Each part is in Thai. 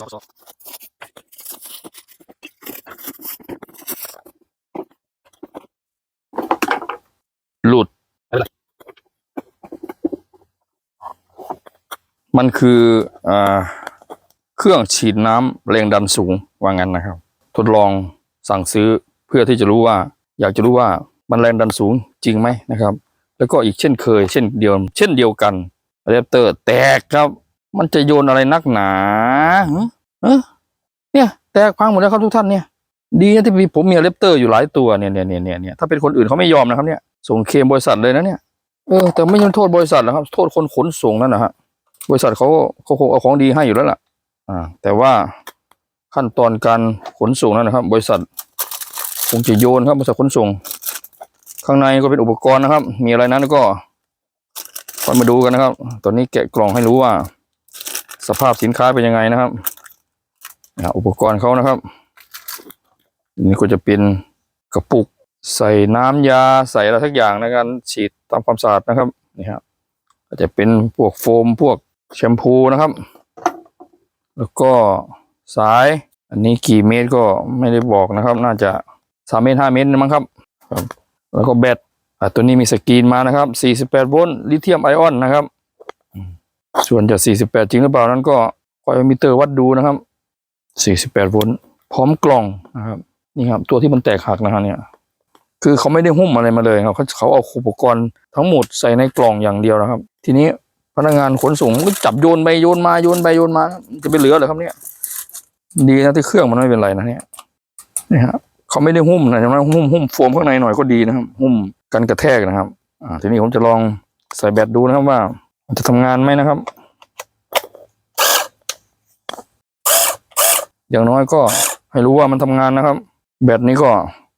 ซอซอหลุด มันคืออ่าเครื่องฉีดน้ำแรงดันสูงว่างั้นนะครับ ทดลองสั่งซื้อเพื่อที่จะรู้ว่า อยากจะรู้ว่ามันแรงดันสูงจริงไหมนะครับ แล้วก็อีกเช่นเคย เช่นเดียว เช่นเดียวกันอะแดปเตอร์แตกครับ มันจะโยนอะไรนักหนาเออเนี่ย แตกพังหมดแล้วครับทุกท่านเนี่ย ดีนะที่มีผมมีอะแดปเตอร์อยู่หลายตัวเนี่ยเนี่ยเนี่ยเนี่ยถ้าเป็นคนอื่นเขาไม่ยอมนะครับเนี่ย ส่งเคมบริษัทเลยนะเนี่ย เออ แต่ไม่ใช่โทษบริษัทหรอกครับ โทษคนขนส่งนั่นนะฮะ บริษัทเขาเขาคงเอาของดีให้อยู่แล้วล่ะ อ่า แต่ว่าขั้นตอนการขนส่งนั่นนะครับ บริษัทคงจะโยนครับบริษัทขนส่ง ข้างในก็เป็นอุปกรณ์นะครับ มีอะไรนั้นก็คอยมาดูกันนะครับ ตอนนี้แกะกล่องให้รู้ว่า สภาพสินค้าเป็นยังไงนะครับอุปกรณ์เขานะครับ นี่ก็จะเป็นกระปุกใส่น้ำยาใส่อะไรทักอย่างในการฉีดทำความสะอาดนะครับนี่ครับก็จจะเป็นพวกโฟมพวกแชมพูนะครับ แล้วก็สายอันนี้กี่เมตรก็ไม่ได้บอกนะครับ น่าจะสามเมตรห้าเมตรมั้งครับครับ แล้วก็แบตอ่าตัวนี้มีสกรีนมานะครับ48โวลต์ลิเธียมไอออนนะครับ ส่วนจะ 48 จริงหรือเปล่านั้นก็คอยมิเตอร์วัดดูนะครับ 48 โวลต์พร้อมกล่องนะครับ นี่ครับ ตัวที่มันแตกหักนะฮะเนี่ย คือเขาไม่ได้หุ้มอะไรมาเลยครับเขาเขาเอาอุปกรณ์ทั้งหมดใส่ในกล่องอย่างเดียวนะครับ ทีนี้พนักงานขนส่งก็จับโยนไปโยนมาโยนไปโยนมา จะไปเหลือเหรอครับเนี่ยดีนะที่เครื่องมันไม่เป็นไรนะเนี่ยนี่ฮะเขาไม่ได้หุ้มนะใช่ไหมหุ้มหุ้มโฟมข้างในหน่อยก็ดีนะครับ หุ้มกันกระแทกนะครับ อ่าทีนี้ผมจะลองใส่แบตดูนะครับว่า จะทำงานไหมนะครับ อย่างน้อยก็ให้รู้ว่ามันทำงานนะครับ แบตนี้ก็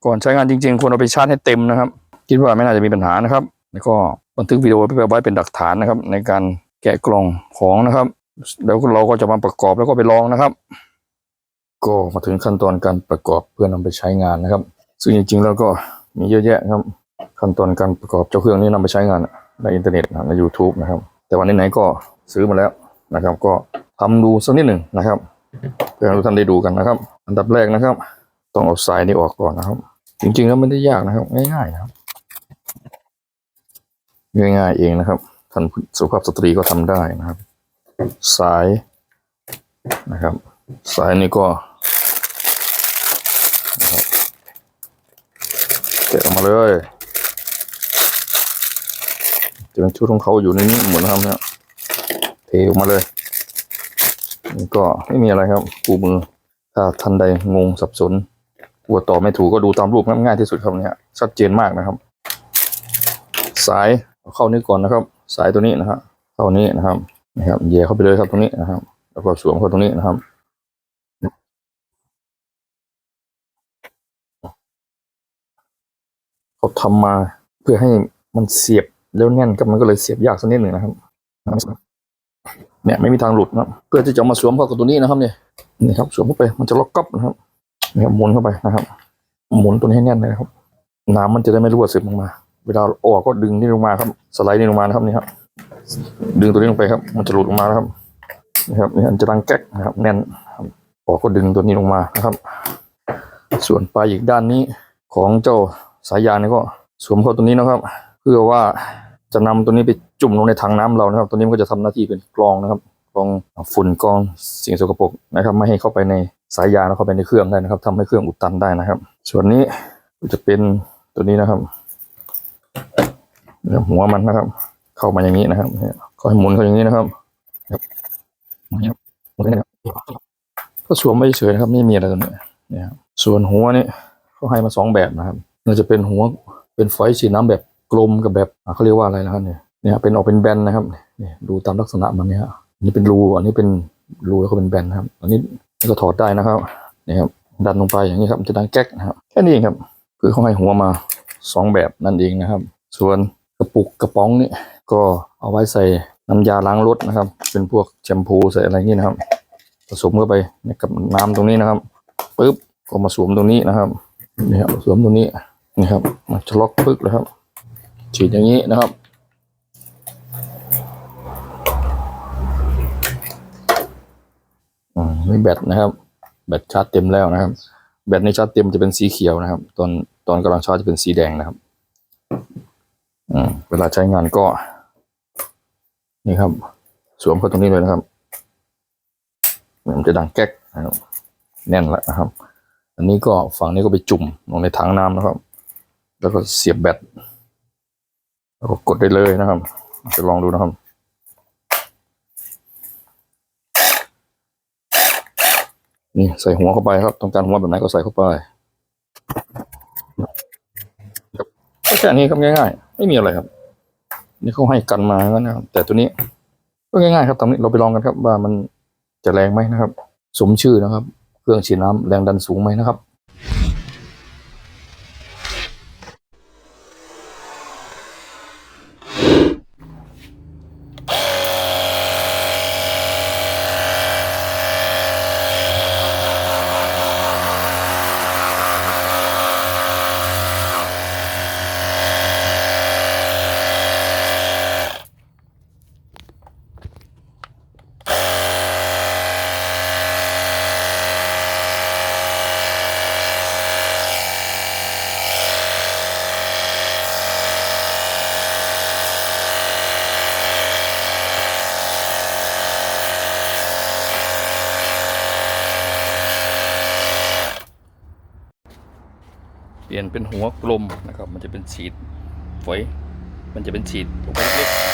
ก่อนใช้งานจริง ๆ ควรเอาไปชาร์จให้เต็มนะครับ คิดว่าไม่น่าจะมีปัญหานะครับ แล้วก็บันทึกวิดีโอไปไว้เป็นหลักฐานนะครับ ในการแกะกล่องของนะครับ แล้วเราก็จะมาประกอบแล้วก็ไปลองนะครับ ก็มาถึงขั้นตอนการประกอบเพื่อนำไปใช้งานนะครับ ซึ่งจริงๆแล้วก็มีเยอะแยะครับ ขั้นตอนการประกอบเจ้าเครื่องนี้นำไปใช้งานในอินเทอร์เน็ตใน YouTube นะครับ แต่วันไหนๆก็ซื้อมาแล้วนะครับ ก็ทำดูสักนิดหนึ่งนะครับ เพื่อให้ทุกท่านได้ดูกันนะครับ อันดับแรกนะครับ ต้องเอาสายนี้ออกก่อนนะครับ จริงๆแล้วไม่ได้ยากนะครับ ง่ายๆนะครับ ง่ายๆเองนะครับท่านสุภาพสตรีก็ทำได้นะครับ สายนะครับ สายนี้ก็นะครับแกะออกมาเลย จะเป็นชุดของเขาอยู่ในนี้หมดนะครับเนี่ยเทออกมาเลยก็ไม่มีอะไรครับปูมือถ้าท่านใดงงสับสนกลัวต่อไม่ถูกก็ดูตามรูปง่ายที่สุดครับเนี่ยชัดเจนมากนะครับ สายเข้านี้ก่อนนะครับ สายตัวนี้นะครับเข้านี้นะครับนะครับเยียเข้าไปเลยครับตรงนี้นะครับ แล้วก็สวมเข้าตรงนี้นะครับเขาทำมาเพื่อให้มันเสียบ แล้วแน่นกับมันก็เลยเสียบยากสักนิดหนึ่งนะครับเนี่ยไม่มีทางหลุดนะเพื่อที่จะมาสวมเข้ากับตัวนี้นะครับ เนี่ยนี่ครับสวมเข้าไปมันจะล็อกก๊อบนะครับเนี่ยหมุนเข้าไปนะครับหมุนตัวนี้ให้แน่นเลยนะครับ น้ำมันจะได้ไม่รั่วซึมลงมา เวลาออกก็ดึงนี่ลงมาครับ สไลด์นี่ลงมานะครับนี่ครับดึงตัวนี้ลงไปครับ มันจะหลุดออกมานะครับนี่ครับนี่มันจะดังแก๊กนะครับ แน่นออกก็ดึงตัวนี้ลงมานะครับ ส่วนปลายอีกด้านนี้ของเจ้าสายยางนี่ก็สวมเข้าตัวนี้นะครับ เพื่อว่า จะนำตัวนี้ไปจุ่มลงในถังน้ำเรานะครับ ตัวนี้มันก็จะทำหน้าที่เป็นกรองนะครับกรองฝุ่นกรองสิ่งสกปรกนะครับไม่ให้เข้าไปในสายยางแล้วเข้าไปในเครื่องได้นะครับทำให้เครื่องอุดตันได้นะครับ ส่วนนี้จะเป็นตัวนี้นะครับหัวมันนะครับ เข้ามาอย่างนี้นะครับเนี่ยก็ให้หมุนเข้าอย่างนี้นะครับครับนี่นะครับก็สวมไม่เฉยนะครับ ไม่มีอะไรตัวนี้เนี่ครับส่วนหัวนี่เขาให้มาสองแบบนะครับมันจะเป็นหัวเป็นฝอยฉีน้ำแบบ กลมกับแบบเขาเรียกว่าอะไรนะครับเนี่ยเนี่ยเป็นออกเป็นแบนนะครับเนี่ยดูตามลักษณะมันเนี่ยอันนี้เป็นรูอันนี้เป็นรูแล้วก็เป็นแบนนะครับ อันนี้ก็ถอดได้นะครับเนี่ยครับดันลงไปอย่างนี้ครับจะดังแก๊กนะครับแค่นี้เองครับ คือเขาให้หัวมาสองแบบนั่นเองนะครับ ส่วนกระปุกกระป๋องนี่ก็เอาไว้ใส่น้ำยาล้างรถนะครับ เป็นพวกแชมพูใส่อะไรอย่างนี้นะครับ ผสมเข้าไปกับน้ำตรงนี้นะครับปึ๊บก็มาสวมตรงนี้นะครับนี่ครับสวมตรงนี้นี่ครับมาจะล็อกปึ๊กเลยครับ ฉีดอย่างนี้นะครับ อืมนี่แบตนะครับ แบตชาร์จเต็มแล้วนะครับ แบตในชาร์จเต็มจะเป็นสีเขียวนะครับ ตอนตอนกำลังชาร์จจะเป็นสีแดงนะครับ อืมเวลาใช้งานก็ นี่ครับ สวมเข้าตรงนี้เลยนะครับมันจะดังแก๊กนะครับ แน่นแล้วนะครับ อันนี้ก็ฝั่งนี้ก็ไปจุ่มลงในถังน้ำนะครับ แล้วก็เสียบแบต แล้วก็กดได้เลยนะครับ จะลองดูนะครับนี่ใส่หัวเข้าไปครับ ต้องการหัวแบบไหนก็ใส่เข้าไปก็แค่นี้ครับง่ายๆ ไม่มีอะไรครับ นี่เขาให้กันมาแล้วนะครับ แต่ตัวนี้ก็ง่ายๆครับตอนนี้เราไปลองกันครับ ว่ามันจะแรงไหมนะครับ สมชื่อนะครับ เครื่องฉีดน้ำแรงดันสูงไหมนะครับ เปลี่ยนเป็นหัวกลมนะครับ มันจะเป็นฉีดฝอย มันจะเป็นฉีดลงไปเล็กๆ